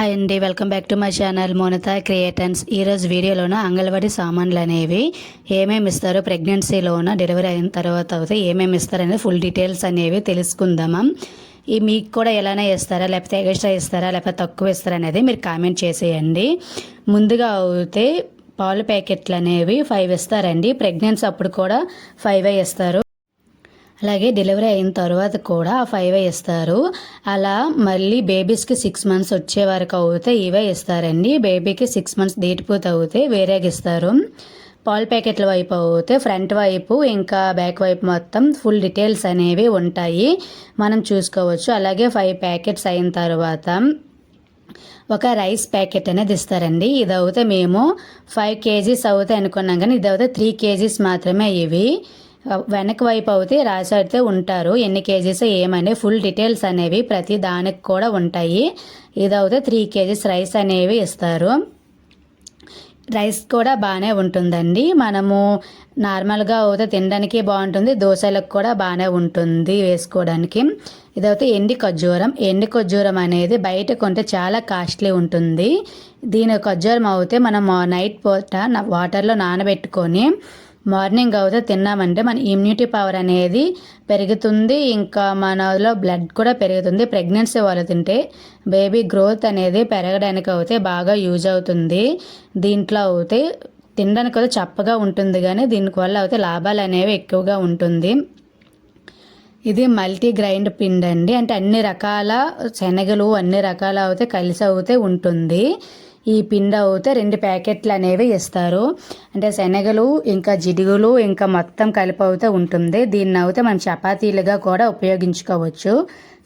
Hi అండి welcome back to my channel Monitha creations. ఈరోజు వీడియోలోన అంగన్వాడీ సామాన్లు అనేవి ఏమేమి ఇస్తారు ప్రెగ్నెన్సీలోన డెలివరీ అయిన తర్వాత అయితే ఏమేమి ఇస్తారు అనేది ఫుల్ డీటెయిల్స్ అనేవి తెలుసుకుందామా? ఈ మీకు కూడా ఎలానే ఇస్తారా లేకపోతే ఎక్స్ట్రా ఇస్తారా లేకపోతే తక్కువ ఇస్తారా అనేది మీరు కామెంట్ చేసేయండి. ముందుగా అయితే పాలు ప్యాకెట్లు అనేవి ఫైవ్ ఇస్తారండి. ప్రెగ్నెన్సీ అప్పుడు కూడా ఫైవ్ ఇస్తారు. అలాగే డెలివరీ అయిన తర్వాత కూడా ఫైవే ఫైవ్ ఇస్తారు. అలా మళ్ళీ బేబీస్కి సిక్స్ మంత్స్ వచ్చే వరకు అవుతే ఇవే ఇస్తారండి. బేబీకి సిక్స్ మంత్స్ డేటిపోతే అవుతే వేరేగా ఇస్తారు. పాల్ ప్యాకెట్ల వైపు అవుతే ఫ్రంట్ వైపు ఇంకా బ్యాక్ వైపు మొత్తం ఫుల్ డీటెయిల్స్ అనేవి ఉంటాయి. మనం చూసుకోవచ్చు. అలాగే ఫైవ్ ప్యాకెట్స్ అయిన తర్వాత ఒక రైస్ ప్యాకెట్ అనేది ఇస్తారండి. ఇది అవుతే మేము ఫైవ్ కేజీస్ అవుతాయి అనుకున్నాం కానీ ఇది అవుతే త్రీ కేజీస్ మాత్రమే ఇవి. వెనక వైపు అయితే రాసైతే ఉంటారు. ఎన్ని కేజీస్ ఏమనే ఫుల్ డీటెయిల్స్ అనేవి ప్రతి దానికి కూడా ఉంటాయి. ఇదైతే త్రీ కేజీస్ రైస్ అనేవి ఇస్తారు. రైస్ కూడా బాగానే ఉంటుందండి. మనము నార్మల్గా అయితే తినడానికి బాగుంటుంది. దోశలకు కూడా బాగానే ఉంటుంది వేసుకోవడానికి. ఇదైతే ఎండి ఖర్జూరం. ఎండి ఖర్జూరం అనేది బయట కొంటే చాలా కాస్ట్లీ ఉంటుంది. దీని ఖర్జూరం అయితే మనం నైట్ పూట వాటర్లో నానబెట్టుకొని మార్నింగ్ అయితే తిన్నామంటే మన ఇమ్యూనిటీ పవర్ అనేది పెరుగుతుంది. ఇంకా మనలో బ్లడ్ కూడా పెరుగుతుంది. ప్రెగ్నెన్సీ వాళ్ళు తింటే బేబీ గ్రోత్ అనేది పెరగడానికి అయితే బాగా యూజ్ అవుతుంది. దీంట్లో అయితే తినడానికి అయితే చప్పగా ఉంటుంది కానీ దీనివల్ల అయితే లాభాలు అనేవి ఎక్కువగా ఉంటుంది. ఇది మల్టీ గ్రైండ్ పిండి అండి అంటే అన్ని రకాల శనగలు అన్ని రకాల అయితే కలిసి అయితే ఉంటుంది. ఈ పిండి అవుతే రెండు ప్యాకెట్లు అనేవి ఇస్తారు అంటే శనగలు ఇంకా జిడుగులు ఇంకా మొత్తం కలిపి అవుతే ఉంటుంది. దీన్ని అయితే మనం చపాతీలుగా కూడా ఉపయోగించుకోవచ్చు.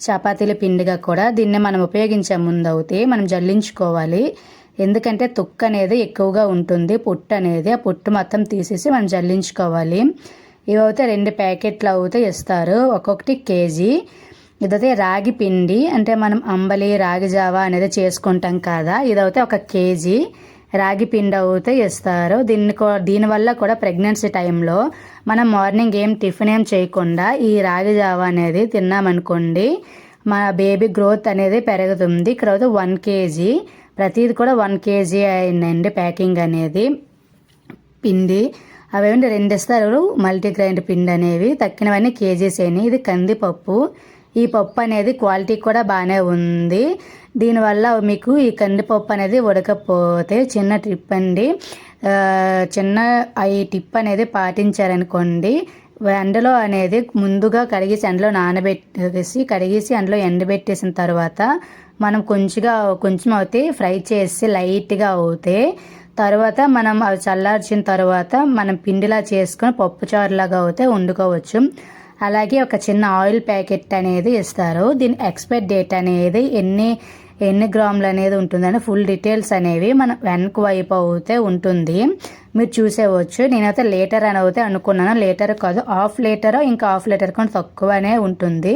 చపాతీల పిండిగా కూడా దీన్ని మనం ఉపయోగించే ముందు అయితే మనం జల్లించుకోవాలి. ఎందుకంటే తుక్క అనేది ఎక్కువగా ఉంటుంది పుట్టు అనేది. ఆ పుట్టు మొత్తం తీసేసి మనం జల్లించుకోవాలి. ఇవైతే రెండు ప్యాకెట్లు అయితే ఇస్తారు ఒక్కొక్కటి కేజీ. ఇదైతే రాగి పిండి అంటే మనం అంబలి రాగి జావా అనేది చేసుకుంటాం కదా. ఇదైతే ఒక కేజీ రాగి పిండి అయితే ఇస్తారు. దీన్ని దీనివల్ల కూడా ప్రెగ్నెన్సీ టైంలో మనం మార్నింగ్ ఏం టిఫిన్ ఏం చేయకుండా ఈ రాగి జావా అనేది తిన్నామనుకోండి మా బేబీ గ్రోత్ అనేది పెరుగుతుంది. ఇక్కడ వన్ కేజీ ప్రతిది కూడా వన్ కేజీ అయిందండి ప్యాకింగ్ అనేది. పిండి అవేంటి రెండు ఇస్తారు మల్టీ గ్రైండ్ పిండి అనేవి. తక్కినవన్నీ కేజీస్ అయినాయి. ఇది కందిపప్పు ఈ పప్పు అనేది క్వాలిటీ కూడా బాగానే ఉంది. దీనివల్ల మీకు ఈ కందిపప్పు అనేది ఉడకపోతే చిన్న ట్రిప్ అండి. చిన్న ఈ టిప్ అనేది పాటించారనుకోండి. ఎండలో అనేది ముందుగా కడిగేసి ఎండలో నానబెట్టేసి కడిగేసి ఎండలో ఎండబెట్టేసిన తర్వాత మనం కొంచెంగా కొంచెం అవుతే ఫ్రై చేసి లైట్గా అవుతే తర్వాత మనం అవి చల్లార్చిన తర్వాత మనం పిండిలా చేసుకొని పప్పు చారులాగా అవుతే వండుకోవచ్చు. అలాగే ఒక చిన్న ఆయిల్ ప్యాకెట్ అనేది ఇస్తారు. దీని ఎక్స్పైర్ డేట్ అనేది ఎన్ని ఎన్ని గ్రాములు అనేది ఉంటుందని ఫుల్ డీటెయిల్స్ అనేవి మనం వెనక వైపు అయితే ఉంటుంది. మీరు చూసేవచ్చు. నేనైతే లీటర్ అని అయితే అనుకున్నాను. లీటర్ కాదు హాఫ్ లీటర్ ఇంకా హాఫ్ లీటర్ కొంచెం తక్కువనే ఉంటుంది.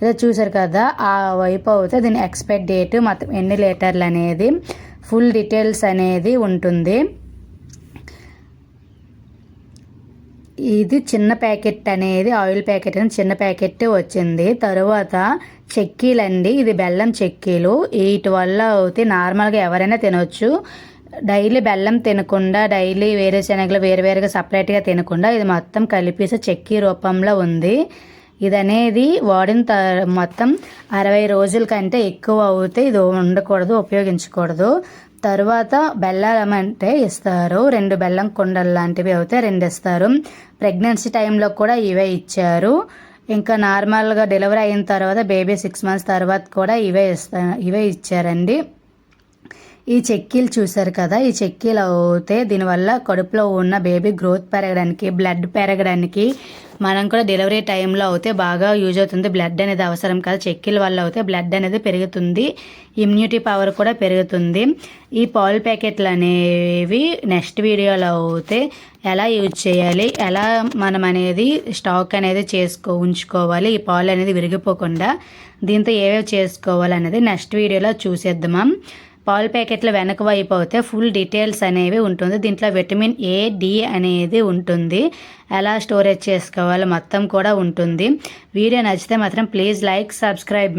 ఇదే చూసారు కదా ఆ వైపు అయితే దీని ఎక్స్పైర్ డేట్ మొత్తం ఎన్ని లీటర్లు అనేది ఫుల్ డీటెయిల్స్ అనేది ఉంటుంది. ఇది చిన్న ప్యాకెట్ అనేది ఆయిల్ ప్యాకెట్ అని చిన్న ప్యాకెట్ వచ్చింది. తరువాత చెక్కీలండి. ఇది బెల్లం చెక్కీలు. వీటి వల్ల అయితే నార్మల్గా ఎవరైనా తినవచ్చు డైలీ బెల్లం తినకుండా డైలీ వేరే శనగలు వేరు వేరుగా సపరేట్గా తినకుండా ఇది మొత్తం కలిపేసి చెక్కీ రూపంలో ఉంది. ఇది అనేది వాడిన త మొత్తం అరవై రోజుల కంటే ఎక్కువ అవుతే ఇది ఉండకూడదు ఉపయోగించకూడదు. తర్వాత బెల్లం అంటే ఇస్తారు. రెండు బెల్లం కుండలు లాంటివి అయితే రెండు ఇస్తారు. ప్రెగ్నెన్సీ టైంలో కూడా ఇవే ఇచ్చారు. ఇంకా నార్మల్గా డెలివరీ అయిన తర్వాత బేబీ సిక్స్ మంత్స్ తర్వాత కూడా ఇవే ఇస్తా ఇవే ఇచ్చారండి. ఈ చెక్కీలు చూసారు కదా ఈ చెక్కీలు అవుతే దీనివల్ల కడుపులో ఉన్న బేబీ గ్రోత్ పెరగడానికి బ్లడ్ పెరగడానికి మనం కూడా డెలివరీ టైంలో అయితే బాగా యూజ్ అవుతుంది. బ్లడ్ అనేది అవసరం కదా. చెక్కీల వల్ల అయితే బ్లడ్ అనేది పెరుగుతుంది. ఇమ్యూనిటీ పవర్ కూడా పెరుగుతుంది. ఈ పాల్ ప్యాకెట్లు అనేవి నెక్స్ట్ వీడియోలో అయితే ఎలా యూజ్ చేయాలి ఎలా మనం అనేది స్టాక్ అనేది చేసుకో ఉంచుకోవాలి ఈ పాలు అనేది విరిగిపోకుండా దీంతో ఏవేవి చేసుకోవాలి అనేది నెక్స్ట్ వీడియోలో చూసేద్దాం. పాలు ప్యాకెట్ల వెనక వైపు అయితే ఫుల్ డీటెయిల్స్ అనేవి ఉంటుంది. దీంట్లో విటమిన్ ఏ డి అనేది ఉంటుంది. ఎలా స్టోరేజ్ చేసుకోవాలో మొత్తం కూడా ఉంటుంది. వీడియో నచ్చితే మాత్రం ప్లీజ్ లైక్ సబ్స్క్రైబ్.